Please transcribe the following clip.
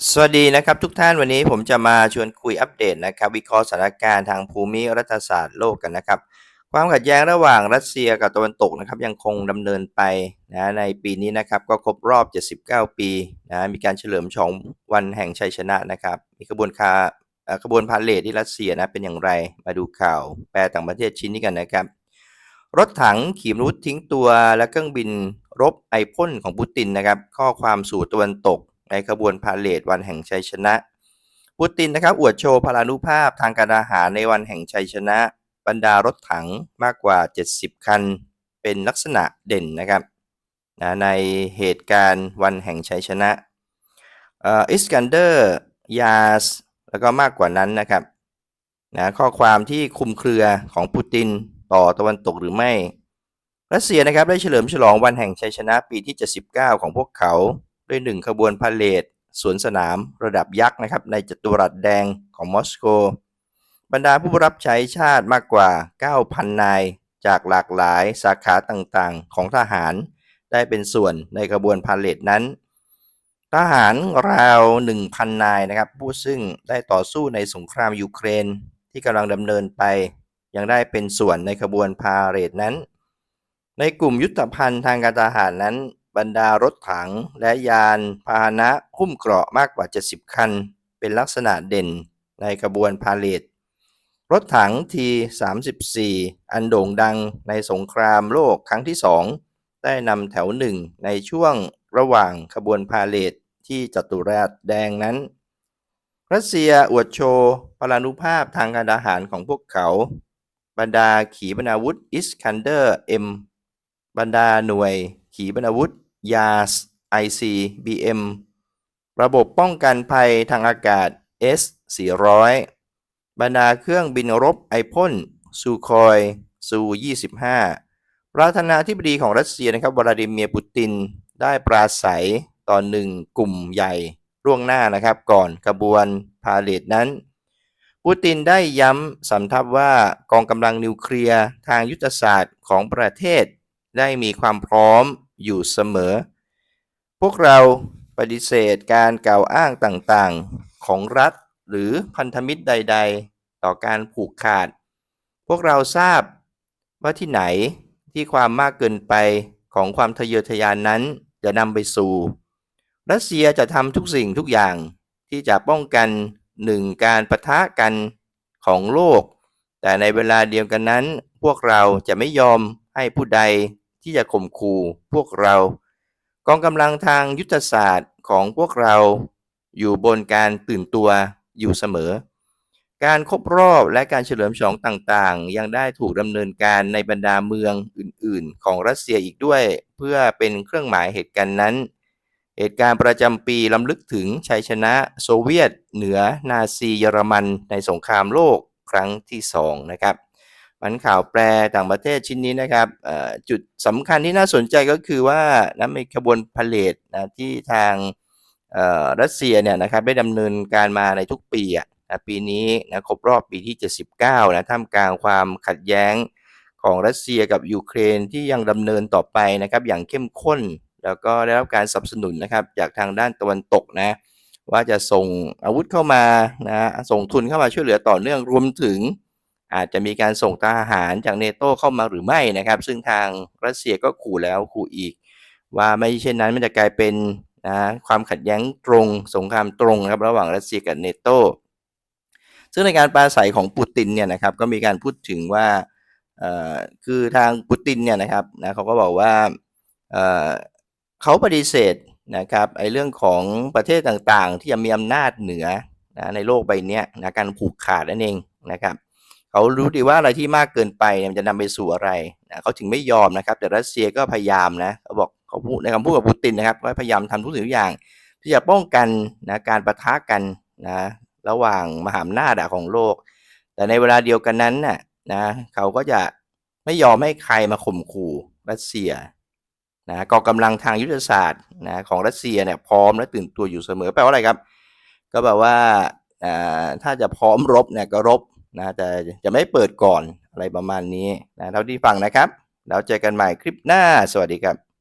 สวัสดีนะครับทุกท่านวันนี้ผมจะมาชวนคุยอัปเดตนะครับ วิเคราะห์สถานการณ์ทางภูมิรัฐศาสตร์โลกกันนะครับ ความขัดแย้งระหว่างรัสเซียกับตะวันตกนะครับยังคงดำเนินไปนะในปีนี้นะครับก็ครบรอบ 79 ปีนะมีการเฉลิมฉลองวันแห่งชัยชนะนะครับ มีขบวนคาขบวนพาเหรดที่รัสเซียนะเป็นอย่างไรมาดูข่าวแปลต่างประเทศชิ้นนี้กันนะครับ รถถังขีปนาวุธทิ้งตัวและเครื่องบินรบไอพ่นของปูตินนะครับ ข้อความสู่ตะวันตก ในขบวนพาเหรดวันแห่งชัยชนะ ปูตินนะครับอวดโชว์พลานุภาพทางการอาหารในวันแห่งชัยชนะ บรรดารถถังมากกว่า 70 คัน เป็นลักษณะเด่นนะครับนะในเหตุการณ์วันแห่งชัยชนะออสกันเดอร์ยาสแล้วก็มากกว่านั้นนะครับนะข้อความที่คุมเครือของปูตินต่อตะวันตกหรือไม่ รัสเซียนะครับได้เฉลิมฉลองวันแห่งชัยชนะปีที่ 79 ของพวกเขา ด้วยหนึ่งขบวนพาเหรดสวนสนามระดับยักษ์นะครับในจัตุรัสแดงของมอสโก บรรดาผู้รับใช้ชาติมากกว่า 9,000 นาย จากหลากหลายสาขาต่างๆ ของทหาร ได้เป็นส่วนในขบวนพาเหรดนั้น ทหารราว 1,000 นายนะครับผู้ซึ่งได้ต่อสู้ในสงครามยูเครนที่กำลังดำเนินไป ยังได้เป็นส่วนในขบวนพาเหรดนั้น ในกลุ่มยุทธภัณฑ์ทางการทหารนั้น บรรดารถถังและยานพาหนะหุ้มเกราะมากกว่า 70 คัน เป็นลักษณะเด่นในขบวนพาเหรดรถถังที 34 อันโด่งดังในสงครามโลกครั้งที่ 2 ได้นำแถวหนึ่งในช่วงระหว่างขบวนพาเหรดที่จัตุรัสแดงนั้น รัสเซียอวดโชว์พลานุภาพทางการทหารของพวกเขา บรรดาขีปนาวุธอิสคันเดอร์เอ็มบรรดาหน่วยขีปนาวุธ ยาส ICBM ระบบป้องกันภัยทางอากาศ S-400 บรรดาเครื่องบินรบไอพ่นซูคอยซู25 ประธานาธิบดีของรัสเซียนะครับวลาดิเมียร์ปูติน ได้ปราศัยตอนหนึ่งกลุ่มใหญ่ล่วงหน้านะครับ ก่อนขบวนพาเหรดนั้น ปูตินได้ย้ำสำทับว่ากองกำลังนิวเคลียร์ทางยุทธศาสตร์ของประเทศ ได้มีความพร้อม อยู่เสมอ พวกเราปฏิเสธการกล่าวอ้างต่างๆของรัฐหรือพันธมิตรใด ๆ ต่อการผูกขาด พวกเราทราบว่าที่ไหนที่ความมากเกินไปของความทะเยอทะยานนั้นจะนำไปสู่ รัสเซียจะทำทุกสิ่งทุกอย่างที่จะป้องกันหนึ่งการปะทะกันของโลก แต่ในเวลาเดียวกันนั้น พวกเราจะไม่ยอมให้ผู้ใด ที่จะข่มขู่พวกเรา กองกำลังทางยุทธศาสตร์ของพวกเราอยู่บนการตื่นตัวอยู่เสมอ การครบรอบและการเฉลิมฉลองต่างๆ ยังได้ถูกดำเนินการในบรรดาเมืองอื่นๆ ของรัสเซียอีกด้วย เพื่อเป็นเครื่องหมายเหตุการณ์นั้น เหตุการณ์ประจำปีล้ำลึกถึงชัยชนะโซเวียต เหนือนาซีเยอรมันในสงครามโลกครั้งที่2นะครับ มันข่าวแปลต่างประเทศชิ้นนี้นะครับจุดสำคัญที่น่าสนใจก็คือว่านะมีขบวนพาเหรดนะที่ทางรัสเซียเนี่ยนะครับได้ดำเนินการมาในทุกปีอะนะปีนี้นะครบรอบปีที่ 79นะท่ามกลางความขัดแย้งของรัสเซียกับยูเครนที่ยังดำเนินต่อไปนะครับอย่างเข้มข้น แล้วก็ได้รับการสนับสนุนนะครับจากทางด้านตะวันตกนะว่าจะส่งอาวุธเข้ามานะส่งทุนเข้ามาช่วยเหลือต่อเนื่องรวมถึง อาจจะมีการส่งทหารจากเนโตเข้ามาหรือไม่นะครับ ซึ่งทางรัสเซียก็ขู่แล้วขู่อีก ว่าไม่เช่นนั้นมันจะกลายเป็นนะความขัดแย้งตรงสงครามตรงครับระหว่างรัสเซียกับเนโตซึ่งในการปราศัยของปูตินเนี่ยนะครับก็มีการพูดถึงว่าคือทางปูตินเนี่ยนะครับนะเขาก็บอกว่าเเขาปฏิเสธนะครับไอ้เรื่องของประเทศต่างๆ ที่จะมีอำนาจเหนือนะในโลกใบนี้นะการผูกขาดนั่นเองนะครับ เขารู้ดีว่าอะไรที่มากเกินไปเนี่ยมันจะนำไปสู่อะไรนะเขาถึงไม่ยอมนะครับ แต่รัสเซียก็พยายามนะเขาบอกเขาพูดในคำพูดกับปูตินนะครับว่าพยายามทำทุกสิ่งทุกอย่าง ที่จะป้องกันนะการประทะกันนะระหว่างมหาอำนาจของโลก แต่ในเวลาเดียวกันนั้นน่ะนะเขาก็จะไม่ยอมให้ใครมาข่มขู่รัสเซียนะกองกำลังทางยุทธศาสตร์นะของรัสเซียเนี่ยพร้อมและตื่นตัวอยู่เสมอแปลว่าอะไรครับ ก็แบบว่าถ้าจะพร้อมรบเนี่ยก็รบ นะแต่จะไม่เปิดก่อนอะไรประมาณนี้นะเท่าที่ฟังนะครับ แล้วเจอกันใหม่คลิปหน้าสวัสดีครับ